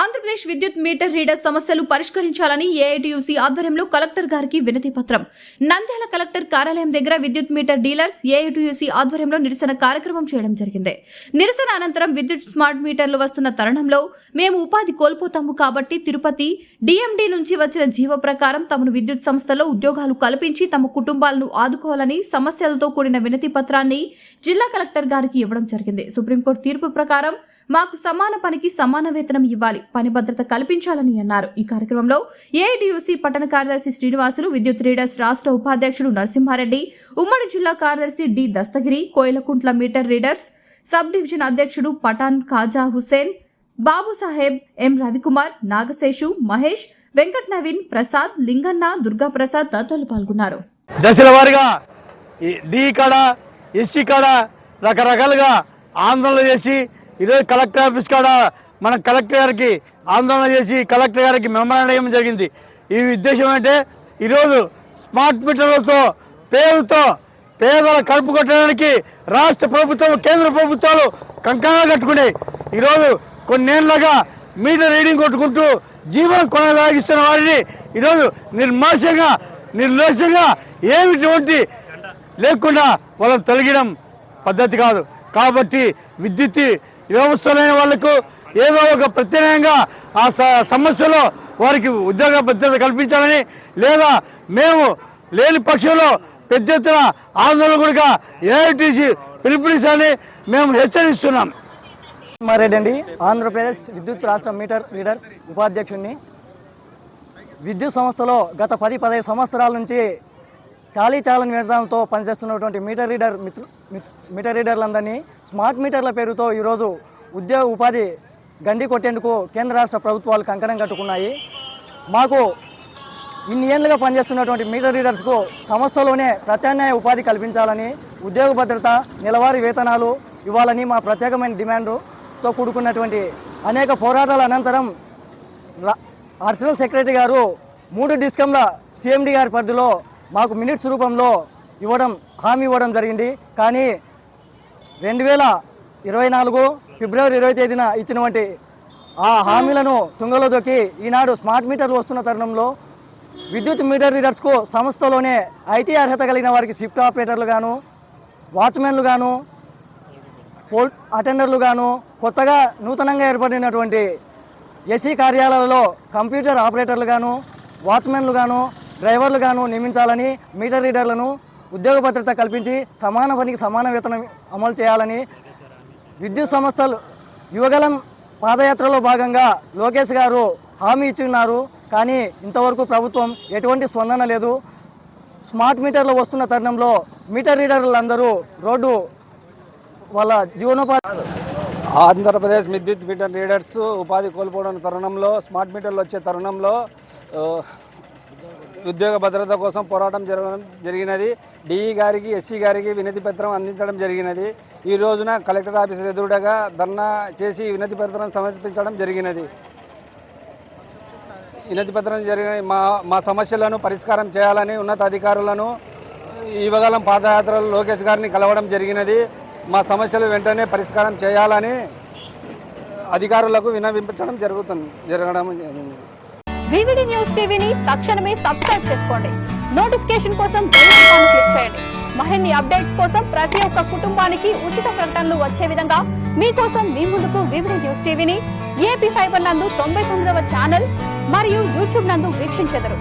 ఆంధ్రప్రదేశ్ విద్యుత్ metre reader సమస్యలు పరిష్కరించాలని ఏఐటీయూసీ ఆధ్వర్యంలో కలెక్టర్ గారికి వినతి పత్రం. నంద్యాల కలెక్టర్ కార్యాలయం దగ్గర విద్యుత్ మీటర్ డీలర్స్ ఏఐటీయూసీ ఆధ్వర్యంలో నిరసన కార్యక్రమం చేయడం జరిగింది. నిరసన అనంతరం విద్యుత్ స్మార్ట్ మీటర్లు వస్తున్న తరుణంలో మేము ఉపాధి కోల్పోతాము కాబట్టి తిరుపతి డిఎండి నుంచి వచ్చిన జీవ ప్రకారం తమను విద్యుత్ సంస్థలో ఉద్యోగాలు కల్పించి తమ కుటుంబాలను ఆదుకోవాలని సమస్యలతో కూడిన వినతి పత్రాన్ని జిల్లా కలెక్టర్ గారికి ఇవ్వడం జరిగింది. సుప్రీంకోర్టు తీర్పు ప్రకారం మాకు సమాన పనికి సమాన వేతనం ఇవ్వాలి. పని భద్రత కల్పించాలని అన్నారు. ఈ కార్యక్రమంలో ఏఐటియుసి పట్టణ కార్యదర్శి శ్రీనివాసులు విద్యుత్ రీడర్స్ రాష్ట్ర ఉపాధ్యక్షుడు నరసింహారెడ్డి ఉమ్మడి జిల్లా కార్యదర్శి D Dastagiri Koilkuntla meter readers sub division అధ్యక్షుడు పఠాన్ ఖాజా హుసేన్ బాబు సాహెబ్ ఎం రవికుమార్ నాగశేషు మహేష్ వెంకట్ నవీన్ ప్రసాద్ లింగన్న దుర్గాప్రసాద్ తదితరులు పాల్గొన్నారు. దశల వారిగా డి కాడ ఎస్సీ కాడ రకరకాలుగా ఆందోళన చేసి ఈరోజు కలెక్టర్ ఆఫీస్ కాడ మన కలెక్టర్ గారికి ఆందోళన చేసి కలెక్టర్ గారికి మెమరాండం ఇవ్వడం జరిగింది. ఈ ఉద్దేశం అంటే ఈరోజు స్మార్ట్ మీటర్లతో పేరుతో పేదల కడుపు కొట్టడానికి రాష్ట్ర ప్రభుత్వం కేంద్ర ప్రభుత్వాలు కంకణాలు కట్టుకున్నాయి. ఈరోజు కొన్నేళ్ళుగా మీటర్ రీడింగ్ కొట్టుకుంటూ జీవనం కొనసాగిస్తున్న వారిని ఈరోజు నిర్మాషంగా నిర్లక్ష్యంగా ఏమిటువంటి లేకుండా వాళ్ళని తొలగడం పద్ధతి కాదు. కాబట్టి విద్యుత్ వ్యవస్థలైన వాళ్ళకు ఏదో ఒక ప్రత్యేకంగా ఆ స- సమస్యలో వారికి ఉద్యోగ భద్రత కల్పించాలని లేదా మేము లేని పక్షంలో పెద్ద ఎత్తున ఆందోళన కూడా ఏఐటీసీ పిలుపునిస్తానని మేము హెచ్చరిస్తున్నాం. రెడ్డి అండి ఆంధ్రప్రదేశ్ విద్యుత్ రాష్ట్ర మీటర్ రీడర్స్ ఉపాధ్యక్షుడిని విద్యుత్ సంస్థలో గత పది పదహైదు సంవత్సరాల నుంచి చాలీ చాలని విధానంతో పనిచేస్తున్నటువంటి మీటర్ రీడర్ మిత్రు మిత్- మీటర్ రీడర్లందరినీ స్మార్ట్ మీటర్ల పేరుతో ఈరోజు ఉద్యోగ ఉపాధి గండి కొట్టేందుకు కేంద్ర రాష్ట్ర ప్రభుత్వాలు కంకణం కట్టుకున్నాయి. మాకు ఇన్ని ఏళ్ళుగా పనిచేస్తున్నటువంటి మీటర్ రీడర్స్కు సంస్థలోనే ప్రత్యామ్నాయ ఉపాధి కల్పించాలని ఉద్యోగ భద్రత నెలవారీ వేతనాలు ఇవ్వాలని మా ప్రత్యేకమైన డిమాండ్తో కూడుకున్నటువంటి అనేక పోరాటాల అనంతరం రా- అడిషనల్ సెక్రటరీ గారు మూడు డిస్కంల సిఎండి గారి పరిధిలో మాకు మినిట్స్ రూపంలో ఇవ్వడం హామీ ఇవ్వడం జరిగింది. కానీ రెండు వేల ఇరవై నాలుగు ఫిబ్రవరి ఇరవై తేదీన ఇచ్చినటువంటి ఆ హామీలను తుంగలో దొక్కి ఈనాడు స్మార్ట్ మీటర్లు వస్తున్న తరుణంలో విద్యుత్ మీటర్ రీడర్స్కు సంస్థలోనే ఐటీ అర్హత కలిగిన వారికి షిఫ్ట్ ఆపరేటర్లు గాను వాచ్మెన్లు గాను పోల్ అటెండర్లు గాను కొత్తగా నూతనంగా ఏర్పడినటువంటి ఎస్సీ కార్యాలయాలలో కంప్యూటర్ ఆపరేటర్లు గాను వాచ్మెన్లు గాను డ్రైవర్లు గాను నియమించాలని మీటర్ రీడర్లను ఉద్యోగ భద్రత కల్పించి సమాన పనికి సమాన వేతనం అమలు చేయాలని విద్యుత్ సంస్థలు యువగలం పాదయాత్రలో భాగంగా లోకేష్ గారు హామీ ఇచ్చున్నారు. కానీ ఇంతవరకు ప్రభుత్వం ఎటువంటి స్పందన లేదు. స్మార్ట్ మీటర్లు వస్తున్న తరుణంలో మీటర్ రీడర్లందరూ రోడ్డు వాళ్ళ జీవనోపాధి ఆంధ్రప్రదేశ్ విద్యుత్ మీటర్ రీడర్స్ ఉపాధి కోల్పోవడం తరుణంలో స్మార్ట్ మీటర్లు వచ్చే తరుణంలో ఉద్యోగ భద్రత కోసం పోరాటం జరగడం జరిగినది. డిఈ గారికి ఎస్సీ గారికి వినతి పత్రం అందించడం జరిగినది. ఈ రోజున కలెక్టర్ ఆఫీస్ ఎదురుడగా ధర్నా చేసి వినతి పత్రం సమర్పించడం జరిగినది. వినతి పత్రం జరిగిన మా మా సమస్యలను పరిష్కారం చేయాలని ఉన్నత అధికారులను ఇవ్వగలం పాదయాత్రలో లోకేష్ గారిని కలవడం జరిగినది. మా సమస్యలు వెంటనే పరిష్కారం చేయాలని అధికారులకు వినవించడం జరుగుతుంది జరగడం జరిగింది. వివిడి న్యూస్ టీవీని తక్షణమే సబ్స్క్రైబ్ చేసుకోండి. నోటిఫికేషన్ కోసం బెల్ ఐకాన్ క్లిక్ చేయండి. మరిన్ని అప్డేట్స్ కోసం ప్రతి ఒక్క కుటుంబానికి ఉచిత ప్రకటనలు వచ్చే విధంగా మీకోసం మీ ముందుకు వివిడి న్యూస్ టీవీని ఏపీ ఫైబర్ నందు తొంభై తొమ్మిదవ ఛానల్ మరియు యూట్యూబ్ నందు వీక్షించెదరు.